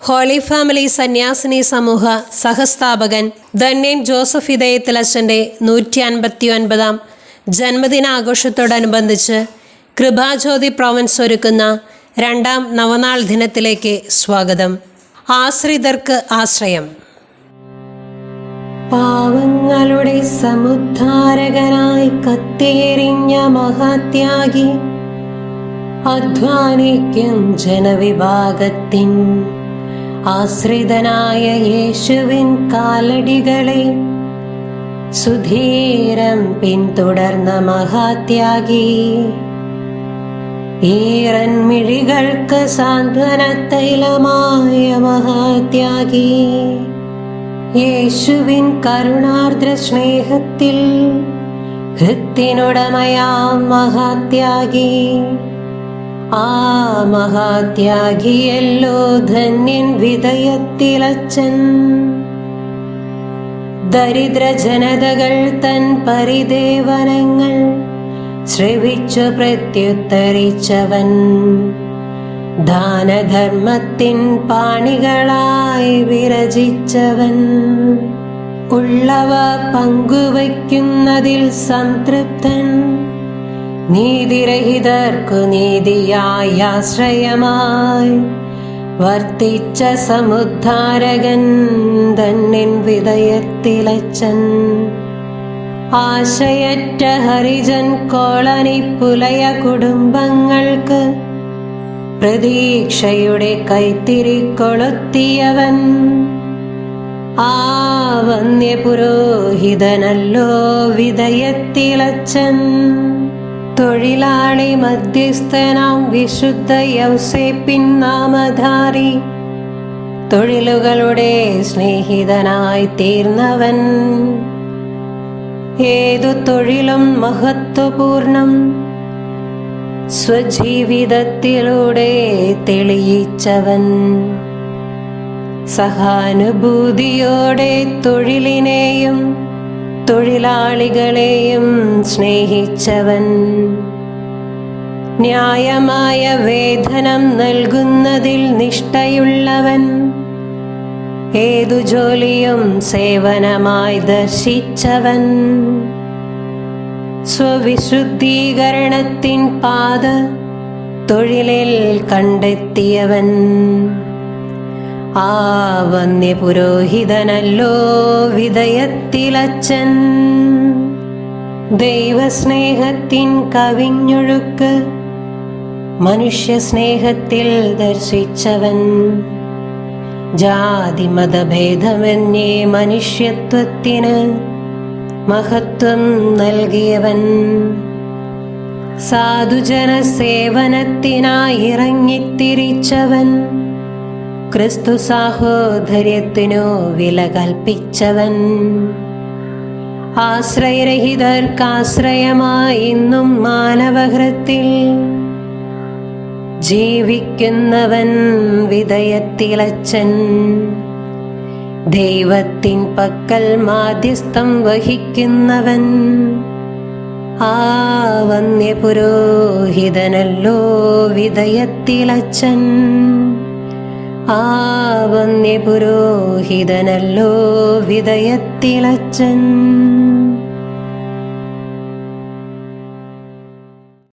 Holy family സന്യാസിനി സമൂഹ സഹസ്ഥാപകൻ ധന്യൻ Joseph ഇതയത്തിലച്ഛന്റെ നൂറ്റി അൻപത്തി ഒൻപതാം ജന്മദിനാഘോഷത്തോടനുബന്ധിച്ച് കൃപാജ്യോതി പ്രൊവൻസ് ഒരുക്കുന്ന രണ്ടാം നവനാൾ ദിനത്തിലേക്ക് സ്വാഗതം. ആശ്രിതർക്ക് ആശ്രയം. പാവങ്ങളുടെ സമുദ്ധാരകനായി കത്തേറിഞ്ഞ മഹാത്യാഗി അധ്വാനിക്കും ജനവിഭാഗത്തിൻ ആശ്രിതനായ യേശുവിൻ കാലടികളെ സുധീരം പിന്തുടർന്ന മഹാത്യാഗി. ഈറൻമിഴികൾക്ക് സാന്ത്വനത്തൈലമായ മഹാത്യാഗി. യേശുവിൻ കരുണാർദ്ര സ്നേഹത്തിൽ ഹൃത്തിനുടമയാം മഹാത്യാഗി. ആ മഹാത്യാഗിയല്ലോ ധന്യൻ വിതയത്തിലച്ചൻ ദരിദ്ര ജനതകൾ തൻ പരിദേവനങ്ങൾ ശ്രവിച്ചു പ്രത്യുത്തരിച്ചവൻ. ദാനധർമ്മത്തിൻ പാണികളായി വിരചിച്ചവൻ. ഉള്ളവ പങ്കുവയ്ക്കുന്നതിൽ സംതൃപ്തൻ. നീതിരഹിതർക്കു നീതിയായി ആശ്രയമായി. വർത്തിച്ച സമുദ്ധാരകൻ തന്നിൻ വിതയത്തിലച്ചൻ ആശയറ്റ ഹരിജൻ കോളനി പുലയ കുടുംബങ്ങൾക്ക് പ്രതീക്ഷയുടെ കൈത്തിരി കൊളുത്തിയവൻ ആ വന്യപുരോഹിതനല്ലോ വിധയത്തിലച്ചൻ. തൊഴിലാളി മധ്യസ്ഥനാം വിശുദ്ധ യൗസേപ്പിൻ നാമധാരി. തൊഴിലുകളുടെ സ്നേഹിതനായി തീർന്നവൻ. ഏതു തൊഴിലും മഹത്വപൂർണം. സ്വജീവിതത്തിലൂടെ തെളിയിച്ചവൻ. സഹാനുഭൂതിയോടെ തൊഴിലിനെയും തൊഴിലാളികളെയും സ്നേഹിച്ചവൻ. ന്യായമായ വേതനം നൽകുന്നതിൽ നിഷ്ഠയുള്ളവൻ. ഏതു ജോലിയും സേവനമായി ദർശിച്ചവൻ. സ്വവിശുദ്ധീകരണത്തിൻ പാത തൊഴിലിൽ കണ്ടെത്തിയവൻ. ആ വന്യപുരോഹിതനല്ലോ വിധയത്തിലച്ചൻ ദൈവസ്നേഹത്തിൻ കവിഞ്ഞൊഴുക്ക് മനുഷ്യസ്നേഹത്തിൽ ദർശിച്ചവൻ. ജാതി മതഭേദമെന്നേ മനുഷ്യത്വത്തിന് മഹത്വം നൽകിയവൻ. സാധുജന സേവനത്തിനായി ഇറങ്ങിത്തിരിച്ചവൻ. ക്രിസ്തു സാഹോദര്യത്തിനു വില കൽപ്പിച്ചവൻ. ആശ്രയരഹിതർക്കാശ്രയമായി ഇന്നും മാനവഹൃത്തിൽ ജീവിക്കുന്നവൻ വിധയത്തിലച്ചൻ ദൈവത്തിൻ പക്കൽ മാധ്യസ്ഥം വഹിക്കുന്നവൻ ആ വന്യപുരോഹിതനല്ലോ വിധയത്തിലച്ചൻ ആ വന്യപുരോഹിതനല്ലോ വിധയത്തിലച്ചൻ.